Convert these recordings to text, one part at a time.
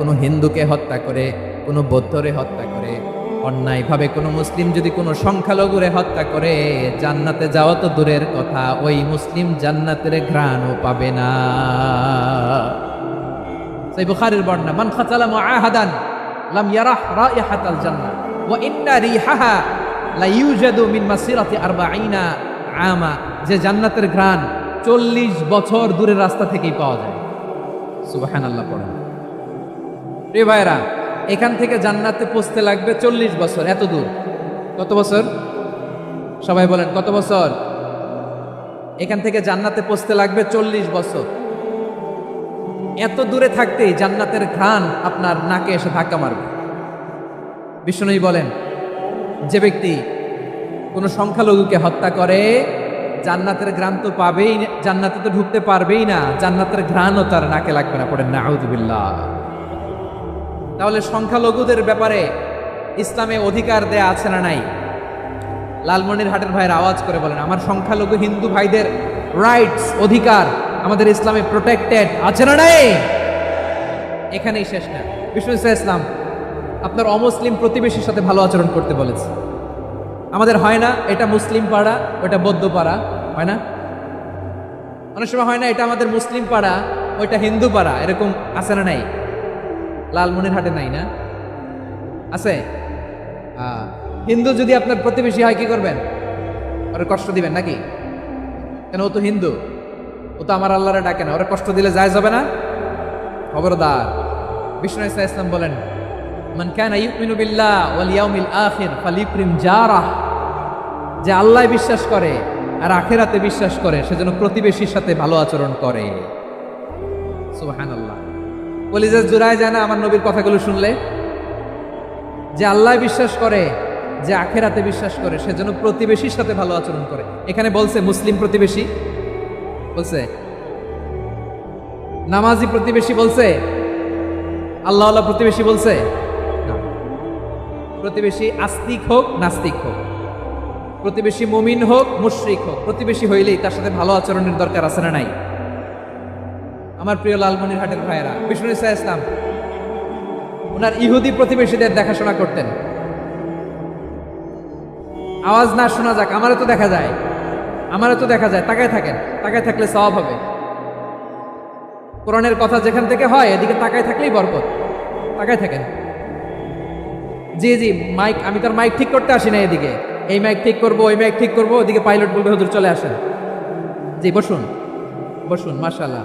কোনো হিন্দুকে হত্যা করে, কোনো বৌদ্ধরে হত্যা করে, অন্যায়ভাবে কোনো মুসলিম যদি কোনো সংখ্যালঘুরে হত্যা করে, জান্নাতে যাওয়া তো দূরের কথা, ওই মুসলিম জান্নাতের ঘ্রাণও পাবে না। সেই বুখারীর বর্ণনা, মান খাতালা মুআহাদান লাম ইয়ারাহ রাইহাতাল জান্নাহ, ওয়া ইন্না রিহাহা লা ইউজাদু মিন মাসিরাতি 40 আমা যে জান্নাতের ঘ্রাণ 40 বছর দূরের রাস্তা থেকেই পাওয়া যায়। সুবহানাল্লাহ, পড়েন। প্রিয় ভাইরা এখান থেকে জান্নাতে পৌঁছতে লাগবে 40 বছর, এত দূর। কত বছর? সবাই বলেন, কত বছর? এখান থেকে জান্নাতে পৌঁছতে লাগবে 40 বছর। এত দূরে থাকতেই জান্নাতের ঘ্রাণ আপনার নাকে এসে ধাক্কা মারবে। বিষ্ণুই বলেন, যে ব্যক্তি কোনো সংখ্যালঘুকে হত্যা করে, জান্নাতের ঘ্রাণ তো পাবেই জান্নাতে তো ঢুকতে পারবেই না, জান্নাতের ঘ্রাণও তার নাকে লাগবে না। পড়েন না আউজুবিল্লাহ তাহলে সংখ্যালঘুদের ব্যাপারে ইসলামে অধিকার দেয়া আছে না নাই? লালমনির হাটের ভাইয়ের আওয়াজ করে বলেন, আমার সংখ্যালঘু হিন্দু ভাইদের রাইটস অধিকার আমাদের ইসলামে প্রোটেক্টেড আছে না নাই? এখানেই শেষ না। বিষ্ণু ইসলাম, আপনার অমুসলিম প্রতিবেশীর সাথে ভালো আচরণ করতে বলেছে। আমাদের হয় না, এটা মুসলিম পাড়া, ওটা বৌদ্ধ পাড়া, হয় না? অনেক সময় হয় না, এটা আমাদের মুসলিম পাড়া ওইটা হিন্দু পাড়া, এরকম আছে না নাই? লালমনির হাটে নাই না? আছে? হিন্দু যদি আপনার প্রতিবেশী হয়, কি করবেন? ওরা কষ্ট দিবেন নাকি? কেন, ও তো হিন্দু। ও তো আমার আল্লাহরে ডাকে না। ওরা কষ্ট দিলে যায় যাবে না? খবরদার। বিষ্ণু ইসা ইসলাম বলেন, মান কানা ইউমিনু বিল্লাহ আখির ফালিক্রিম জারাহ। যে আল্লাহ বিশ্বাস করে আর আখেরাতে বিশ্বাস করে সেজন্য প্রতিবেশীর সাথে ভালো আচরণ করে। সুবহানাল্লাহ। কলিজা জুড়ায় যায় না আমার নবীর কথাগুলো শুনলে। যে আল্লাহ বিশ্বাস করে, যে আখেরাতে বিশ্বাস করে, সেজন্য প্রতিবেশীর সাথে ভালো আচরণ করে। এখানে বলছে মুসলিম প্রতিবেশী, বলছে, নামাজি প্রতিবেশী বলছে আল্লাহ আল্লাহ প্রতিবেশী বলছে প্রতিবেশী আস্তিক হোক, নাস্তিক হোক। প্রতিবেশী মুমিন হোক, মুশ্রিক হোক। প্রতিবেশী হইলেই তার সাথে ভালো আচরণের দরকার আছে না নাই? আমার প্রিয় লালমনির হাটের ভাইয়েরা, বিষ্ণু ইসা ইসলাম, ওনার ইহুদি প্রতিবেশীদের দেখাশোনা করতেন। আওয়াজ না শোনা যাক, আমারও তো দেখা যায়, আমারও তো দেখা যায়, তাকায় থাকেন, তাকায় থাকলে সওয়াব হবে। কোরআনের কথা যেখান থেকে হয়, এদিকে তাকায় থাকলেই বরকত, তাকায় থাকেন। জি জি, মাইক, আমি তার মাইক ঠিক করতে আসি না এদিকে। এই মাইক ঠিক করব, ওই মাইক ঠিক করব, ওদিকে পাইলট বলবে, হুজুর চলে আসেন। জি, বসুন বসুন মাশাল্লাহ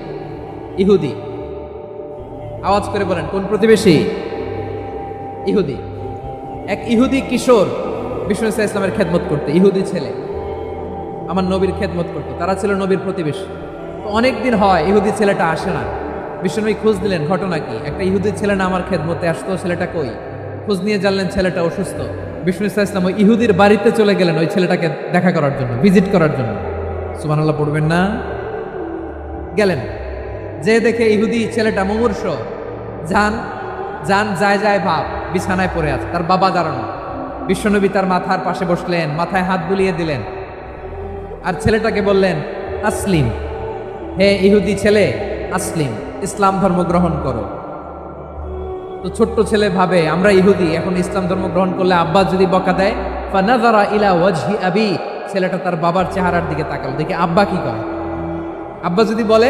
ইহুদি। আওয়াজ করে বলেন, কোন প্রতিবেশী? ইহুদি। এক ইহুদি কিশোর বিষ্ণু ইসা ইসলামের খেদমত করতে, ইহুদি ছেলে। আমার নবীর খেদমত করতো। তারা ছিল নবীর প্রতিবেশী। তো অনেক দিন হয় ইহুদি ছেলেটা আসে না। বিষ্ণুনবী খোঁজ দিলেন, ঘটনা কি? একটা ইহুদি ছেলে না আমার খেদমতে আসতো, ছেলেটা কই? খোঁজ নিয়ে জানলেন ছেলেটা অসুস্থ। বিষ্ণু ইসা ইসলাম ওই ইহুদির বাড়িতে চলে গেলেন ওই ছেলেটাকে দেখা করার জন্য, ভিজিট করার জন্য। সুবহানাল্লাহ, পড়বেন না? গেলেন। যে দেখে ইহুদি ছেলেটা মুমূর্ষ যান যান যায় যায় ভাব, বিছানায় পড়ে আছে, তার বাবা দাঁড়ানো। বিশ্বনবী তার মাথার পাশে বসলেন, মাথায় হাত বুলিয়ে দিলেন আর ছেলেটাকে বললেন, আসলিম, হে ইহুদি ছেলে, আসলিম, ইসলাম ধর্ম গ্রহণ করো। তো ছোট্ট ছেলে ভাবে, আমরা ইহুদি, এখন ইসলাম ধর্ম গ্রহণ করলে আব্বা যদি বকা দেয় ইলা ওয়াজহি আবি। ছেলেটা তার বাবার চেহারার দিকে তাকালো, দেখে আব্বা কি কয়? আব্বা যদি বলে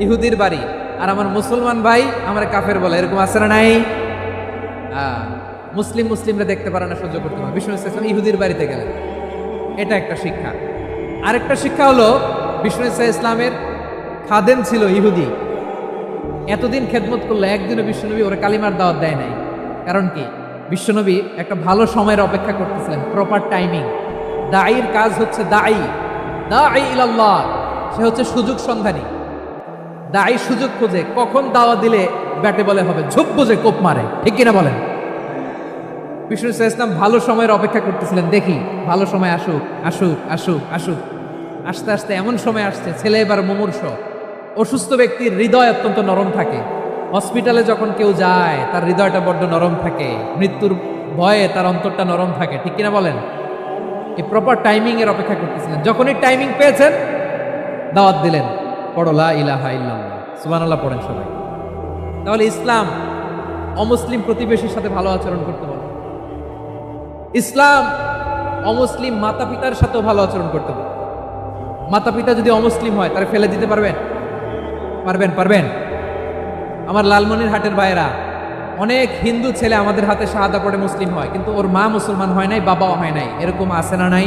ইহুদির বাড়ি। আর আমার মুসলমান ভাই আমার কাফের বলে। এরকম আছে না নাই? মুসলিম মুসলিমরা দেখতে পারে না, সহ্য করতে পারে বিষ্ণু ইসলাম ইহুদির বাড়িতে গেলেন। এটা একটা শিক্ষা। আরেকটা শিক্ষা হলো, বিষ্ণু ইসা ইসলামের খাদেম ছিল ইহুদি। এতদিন খেদমত করল একদিনও বিশ্বনবী ওরা কালিমার দাওয়াত দেয় নাই। কারণ কি? বিশ্বনবী একটা ভালো সময়ের অপেক্ষা করতেছিলেন প্রপার টাইমিং দায়ীর কাজ হচ্ছে দায়ী দায়ী ইলাল্লাহ। সে হচ্ছে সুযোগ সন্ধানী। দায়ী সুযোগ খোঁজে কখন দাওয়া দিলে ব্যাটে বলে হবে, ঝুপ বুঝে কোপ মারে। ঠিক কিনা বলেন? বিষ্ণু ইসা ইসলাম ভালো সময়ের অপেক্ষা করতেছিলেন। দেখি, ভালো সময় আসুক আসুক আসুক আসুক। আস্তে আস্তে এমন সময় আসছে, ছেলে এবার মুমূর্ষ। অসুস্থ ব্যক্তির হৃদয় অত্যন্ত নরম থাকে। হসপিটালে যখন কেউ যায়, তার হৃদয়টা বড্ড নরম থাকে। মৃত্যুর ভয়ে তার অন্তরটা নরম থাকে। ঠিক কিনা বলেন? এই প্রপার টাইমিং এর অপেক্ষা করতেছিলেন। যখনই টাইমিং পেয়েছেন, দাওয়াত দিলেন। পড়লা ইলাহা ইল্লাল্লাহ। সুবহানাল্লাহ পড়েন সবাই। তাহলে ইসলাম অমুসলিম প্রতিবেশীর সাথে ভালো আচরণ করতে বলে ইসলাম অমুসলিম মাতা পিতার সাথেও ভালো আচরণ করতে বলে মাতা পিতা যদি অমুসলিম হয়, তারা ফেলে দিতে পারবেন? পারবেন পারবেন। আমার লালমনির হাটের ভাইয়েরা, অনেক হিন্দু ছেলে আমাদের হাতে শাহাদা পড়ে মুসলিম হয়, কিন্তু ওর মা মুসলমান হয় নাই, বাবাও হয় নাই, এরকম আছে না নাই?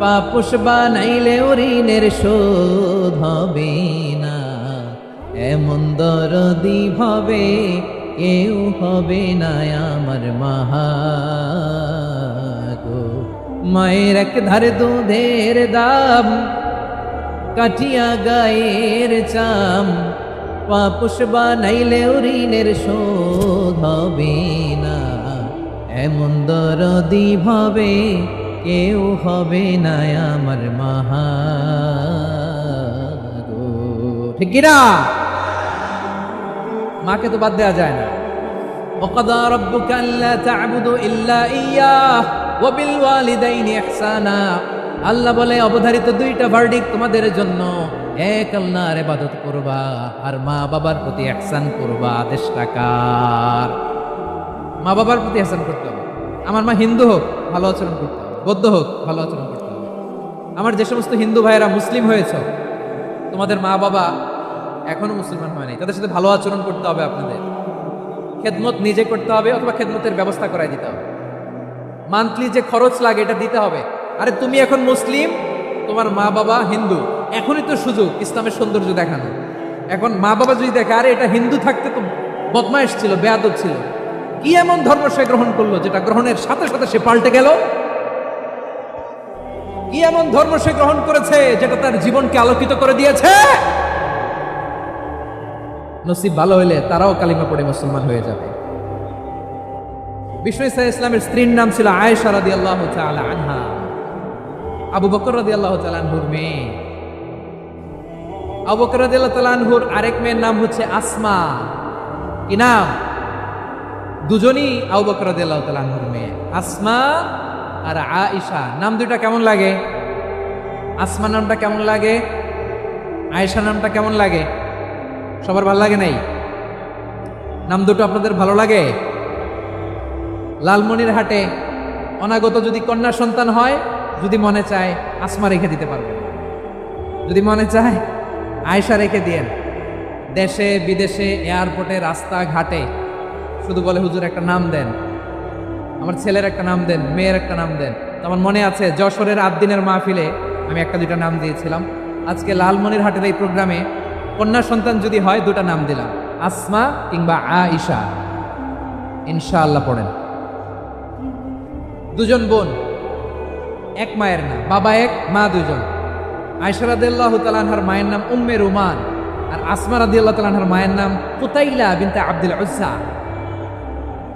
পাপুষ বানাইলে ঋণের শোধ হবে না। এমন দরদি ভাবে কেউ হবে না আমার মাহা গো মায়ের এক ধারে দুধের দাম, কাটিয়া গায়ের চাম। পাপুষ বানাইলেও ঋণের শোধ হবে না। এমন দরদি ভাবে কেউ হবে না আমার মাহা ঠিক কিনা মাকে তো বাদ দেওয়া যায় না وقضى ربك ألا تعبدوا إلا إياه وبالوالدين إحسانا আল্লাহ বলে অবধারিত দুইটা ভার্ডিক তোমাদের জন্য এক আল্লাহর ইবাদত করবা আর মা বাবার প্রতি ihsan করবা আদেশটা কার মা বাবার প্রতি ihsan করতে হবে আমার মা হিন্দু হোক ভালো আচরণ করতে হবে বৌদ্ধ হোক, ভালো আচরণ করতে হবে। আমার যে সমস্ত হিন্দু ভাইয়েরা মুসলিম হয়েছে, তোমাদের মা বাবা এখনও মুসলমান হয় নাই। তাদের সাথে ভালো আচরণ করতে হবে আপনাদের। খেদমত নিজে করতে হবে অথবা খেদমতের ব্যবস্থা করাই দিতে হবে। মান্থলি যে খরচ লাগে, এটা দিতে হবে। আরে তুমি এখন মুসলিম, তোমার মা বাবা হিন্দু। এখনই তো সুযোগ, ইসলামের সৌন্দর্য দেখানো। এখন মা বাবা যদি দেখে, আরে এটা হিন্দু থাকতে তো বদমাইশ ছিল, বেয়াদব ছিল। কি এমন ধর্ম সে গ্রহণ করল, যেটা গ্রহণের সাথে সাথে সে পাল্টে গেল? কি এমন ধর্ম সে গ্রহণ করেছে যেটা তার জীবনকে আলোকিত করে দিয়েছে? নসিব ভালো হইলে তারাও কালিমা পড়ে মুসলমান হয়ে যাবে। বিশ্ব ইসা ইসলামের স্ত্রীর নাম ছিল আয়েশা রাদি আল্লাহ আনহা। আবু বকর রাদি আল্লাহ আনহুর মেয়ে। আবু বকর রাদি আল্লাহ আরেক মেয়ের নাম হচ্ছে আসমা। কি নাম? দুজনই আবু বকর রাদি আল্লাহ আনহুর মেয়ে। আসমা আর আয়েশা, নাম দুইটা কেমন লাগে? আসমা নামটা কেমন লাগে? আয়েশা নামটা কেমন লাগে? সবার ভালো লাগে নাই? নাম দুটো আপনাদের ভালো লাগে? লালমনির হাটে অনাগত যদি কন্যা সন্তান হয়, যদি মনে চায় আসমা রেখে দিতে পারবেন। যদি মনে চায় আয়সা রেখে দিয়েন। দেশে, বিদেশে এয়ারপোর্টে রাস্তাঘাটে, শুধু বলে হুজুর একটা নাম দেন। আমার ছেলের একটা নাম দেন, মেয়ের একটা নাম দেন। আমার মনে আছে, যশোরের আট দিনের মাহফিলে আমি একটা দুটা নাম দিয়েছিলাম। আজকে লালমনির হাটের এই প্রোগ্রামে কন্যা সন্তান যদি হয়, দুটা নাম দিলাম। আসমা কিংবা আ আইসা ইনশাআল্লাহ পড়েন। দুজন বোন, এক মায়ের নাম, বাবা এক, মা দুজন। আয়সা রাদিয়াল্লাহ তালানহার মায়ের নাম উম্মে রুমান। আর আসমা রাদিয়াল্লাহ তালানহার মায়ের নাম পুতাইলা বিনতে আব্দুল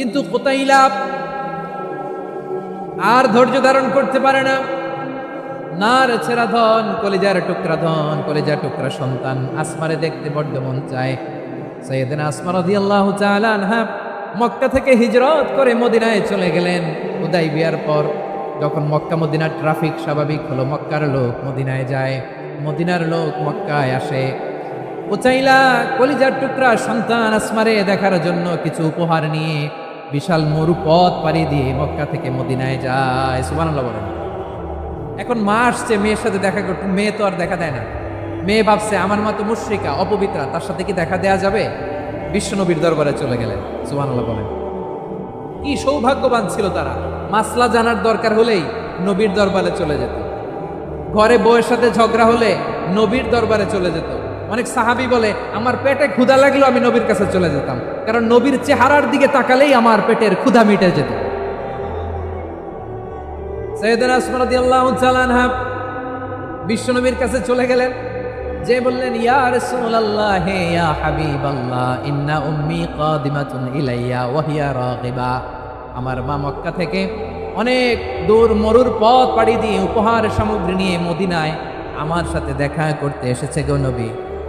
কিন্তু কোতাইলা আর ধৈর্য ধারণ করতে পারে না। নার ছেড়া ধন, কলিজার টুকরা ধন, কলিজার টুকরা সন্তান, আসমারে দেখতে বড্ড মন চায়। সৈয়দিন আসমা রাদিয়াল্লাহু তাআলা আনহা মক্কা থেকে হিজরত করে মদিনায় চলে গেলেন। উদাই বিয়ার পর যখন মক্কা মদিনার ট্রাফিক স্বাভাবিক হলো, মক্কার লোক মদিনায় যায়। মদিনার লোক মক্কায় আসে। ও চাইলা কলিজার টুকরা সন্তান আসমারে দেখার জন্য কিছু উপহার নিয়ে বিশাল মরু পথ পাড়ি দিয়ে মক্কা থেকে মদিনায় যায়। সুবহানাল্লাহ বলেন। এখন মা আসছে, মেয়ের সাথে দেখা করতে। মেয়ে তো আর দেখা দেয় না। মেয়ে ভাবছে, আমার মা তো মুশ্রিকা, অপবিত্রা, তার সাথে কি দেখা দেয়া যাবে? বিশ্বনবীর দরবারে চলে গেলেন। সুবহানাল্লাহ বলেন। কি সৌভাগ্যবান ছিল তারা। মাসলা জানার দরকার হলেই নবীর দরবারে চলে যেত। ঘরে বউয়ের সাথে ঝগড়া হলে নবীর দরবারে চলে যেত। অনেক সাহাবি বলে, আমার পেটে ক্ষুধা লাগলেও আমি নবীর কাছে চলে যেতাম। কারণ নবীর চেহারার দিকে তাকালেই আমার পেটের ক্ষুধা মিটে যেত। সৈয়দনা আসমান রাদিয়াল্লাহু তাআলা বিশ্বনবীর কাছে চলে গেলেন। যে বললেন, ইয়া রাসূলুল্লাহ হে ইয়া হাবিবাল্লাহ, ইন্না উম্মি কাদিমাতুন ইলাইয়া, ওয়া হিয়া রাগিবা। আমার মা মক্কা থেকে অনেক দূর মরুর পথ পাড়ি দিয়ে উপহার সামগ্রী নিয়ে মদিনায় আমার সাথে দেখা করতে এসেছে গো নবী।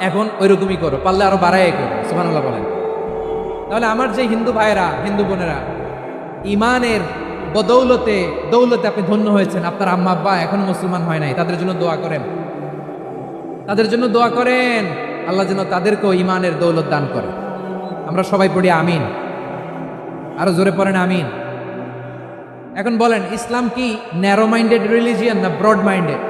এখন ওইরকমই করো, পারলে আরও বাড়াই করো, সুবহানাল্লাহ বলেন। তাহলে আমার যে হিন্দু ভাইয়েরা, হিন্দু বোনেরা ইমানের বদৌলতে, দৌলতে আপনি ধন্য হয়েছেন, আপনার আম্মা, আব্বা এখন মুসলমান হয় নাই, তাদের জন্য দোয়া করেন। তাদের জন্য দোয়া করেন, আল্লাহ যেন তাদেরকেও ইমানের দৌলত দান করে। আমরা সবাই পড়ি আমিন। আরও জোরে পড়েন আমিন। এখন বলেন, ইসলাম কি ন্যারো মাইন্ডেড রিলিজিয়ান না ব্রড মাইন্ডেড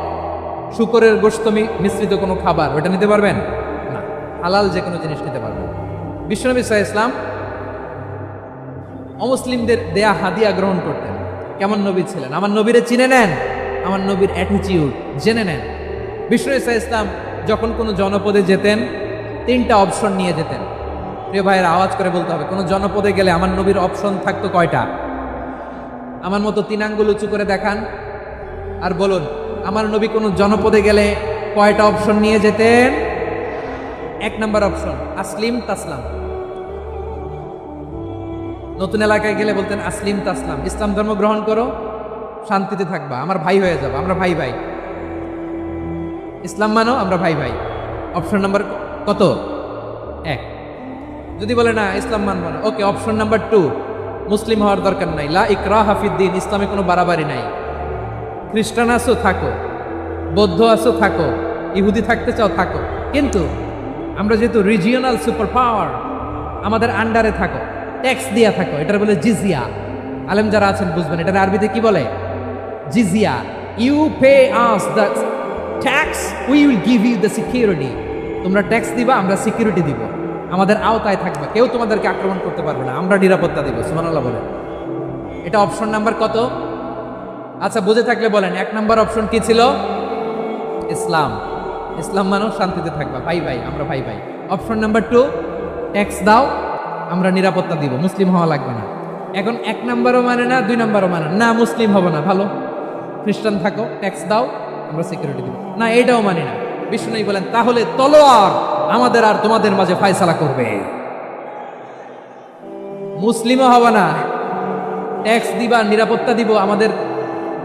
শুকরের গোস্তমি মিশ্রিত কোনো খাবার, ওটা নিতে পারবেন? না, হালাল যে কোনো জিনিস নিতে পারবেন। বিশ্বনবী সাহা ইসলাম অমুসলিমদের দেয়া হাদিয়া গ্রহণ করতেন। কেমন নবী ছিলেন? আমার নবীরে চিনে নেন, আমার নবীর অ্যাটিচিউড জেনে নেন। বিষ্ণু ইসা ইসলাম যখন কোনো জনপদে যেতেন, তিনটা অপশন নিয়ে যেতেন। প্রিয় ভাইয়ের, আওয়াজ করে বলতে হবে, কোনো জনপদে গেলে আমার নবীর অপশন থাকতো কয়টা? আমার মতো তিন আঙ্গুল উঁচু করে দেখান আর বলুন আমার নবী কোনো জনপদে গেলে কয়টা অপশন নিয়ে যেতেন? এক নাম্বার অপশন আসলিম তাসলাম। নতুন এলাকায় গেলে বলতেন আসলিম তাসলাম। ইসলাম ধর্ম গ্রহণ করো, শান্তিতে থাকবা। আমার ভাই হয়ে যাব, আমরা ভাই ভাই। ইসলাম মানো, আমরা ভাই ভাই। অপশন নাম্বার কত? এক। যদি বলে না, ইসলাম মানবো না, ওকে অপশন নাম্বার টু মুসলিম হওয়ার দরকার নাই। লা ইকরা হাফিদ্দিন ইসলামে কোনো বাড়াবাড়ি নাই। খ্রিস্টান আসো থাকো। বৌদ্ধ আসো থাকো। ইহুদি থাকতে চাও, থাকো। কিন্তু আমরা যেহেতু রিজিওনাল সুপার পাওয়ার আমাদের আন্ডারে থাকো। ট্যাক্স দিয়া থাকো, এটার বলে জিজিয়া। আলেম যারা আছেন, বুঝবেন, এটার আরবিতে কি বলে? জিজিয়া। You pay us the tax we will give you the security তোমরা ট্যাক্স দিবা, আমরা সিকিউরিটি দিব। আমাদের আওতায় থাকবে। কেউ তোমাদেরকে আক্রমণ করতে পারবে না। আমরা নিরাপত্তা দিব সুমানাল্লাহ বলে এটা অপশন নাম্বার কত? আচ্ছা বুঝে থাকলে বলেন, এক নাম্বার অপশন কি ছিল? ইসলাম। ইসলাম মানো শান্তিতে থাকবা। ভাই ভাই আমরা ভাই ভাই অপশন নাম্বার টু ট্যাক্স দাও, আমরা নিরাপত্তা দিব। মুসলিম হওয়া লাগবে না। এখন এক নাম্বারও মানে না, দুই নাম্বারও মানে না। মুসলিম হবে না, ভালো। খ্রিস্টান থাকো ট্যাক্স দাও, আমরা সিকিউরিটি দিব। না এইটাও মানি না। বিষ্ণু বলেন, তাহলে তলোয়ার আমাদের আর তোমাদের মাঝে ফায়সালা করবে। মুসলিমও হবে না। ট্যাক্স দিবা, নিরাপত্তা দিব, আমাদের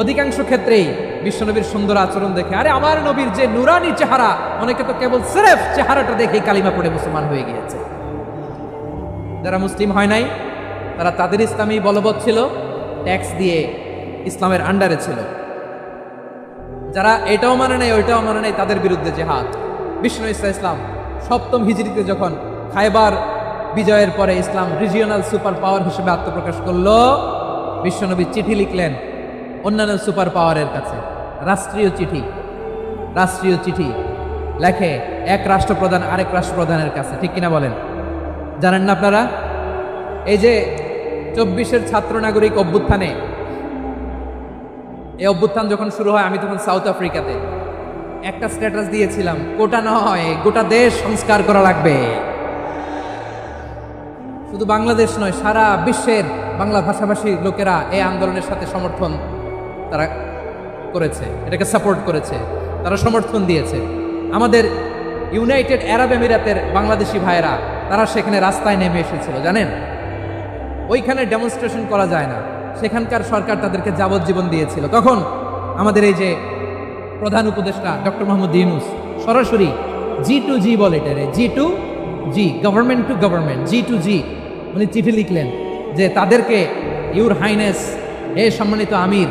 অধিকাংশ ক্ষেত্রেই বিশ্বনবীর সুন্দর আচরণ দেখে, আরে আমার নবীর যে নুরানি চেহারা, অনেকে তো কেবল সেরেফ চেহারাটা দেখে কালিমা পড়ে মুসলমান হয়ে গিয়েছে। যারা মুসলিম হয় নাই, তারা তাদের ইসলামী বলবৎ ছিল, ট্যাক্স দিয়ে ইসলামের আন্ডারে ছিল। যারা এটাও মানে নাই, ওইটাও মানে নাই, তাদের বিরুদ্ধে যে জেহাদ। বিষ্ণু ইসা ইসলাম সপ্তম হিজড়িতে যখন খাইবার বিজয়ের পরে ইসলাম রিজিওনাল সুপার পাওয়ার হিসেবে আত্মপ্রকাশ করল বিশ্বনবী চিঠি লিখলেন অন্যান্য সুপার পাওয়ারের কাছে। রাষ্ট্রীয় চিঠি। রাষ্ট্রীয় চিঠি লেখে এক রাষ্ট্রপ্রধান আরেক রাষ্ট্রপ্রধানের কাছে। ঠিক কিনা বলেন? জানেন না আপনারা? এই যে চব্বিশের ছাত্র নাগরিক অভ্যুত্থানে, এই অভ্যুত্থান যখন শুরু হয়, আমি তখন সাউথ আফ্রিকাতে। একটা স্ট্যাটাস দিয়েছিলাম কোটা নয়, গোটা দেশ সংস্কার করা লাগবে। শুধু বাংলাদেশ নয়, সারা বিশ্বের বাংলা ভাষাভাষী লোকেরা এই আন্দোলনের সাথে সমর্থন তারা করেছে, এটাকে সাপোর্ট করেছে, তারা সমর্থন দিয়েছে। আমাদের ইউনাইটেড আরব আমিরাতের বাংলাদেশি ভাইয়েরা, তারা সেখানে রাস্তায় নেমে এসেছিল, জানেন? ওইখানে ডেমনস্ট্রেশন করা যায় না। সেখানকার সরকার তাদেরকে যাবজ্জীবন দিয়েছিল। তখন আমাদের এই যে প্রধান উপদেষ্টা ডক্টর মোহাম্মদ ইউনুস, সরাসরি জি টু জি বলে এটারে G to G government to government G to G উনি চিঠি লিখলেন যে তাদেরকে ইউর হাইনেস এ সম্মানিত আমির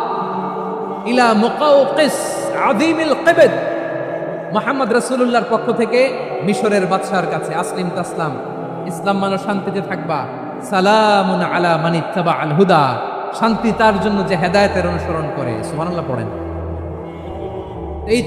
ইলা মুকাউকিস আযীমিল কেবেদ। মোহাম্মদ রসুল্লাহর পক্ষ থেকে মিশরের বাদশার কাছে আসলিম তাসলাম। ইসলাম মানো শান্তিতে থাকবা। সালামুন আলা মানিত্তাবা আল হুদা। শান্তি তার জন্য যে হেদায়তের অনুসরণ করে। সুবহানাল্লাহ পড়েন। এই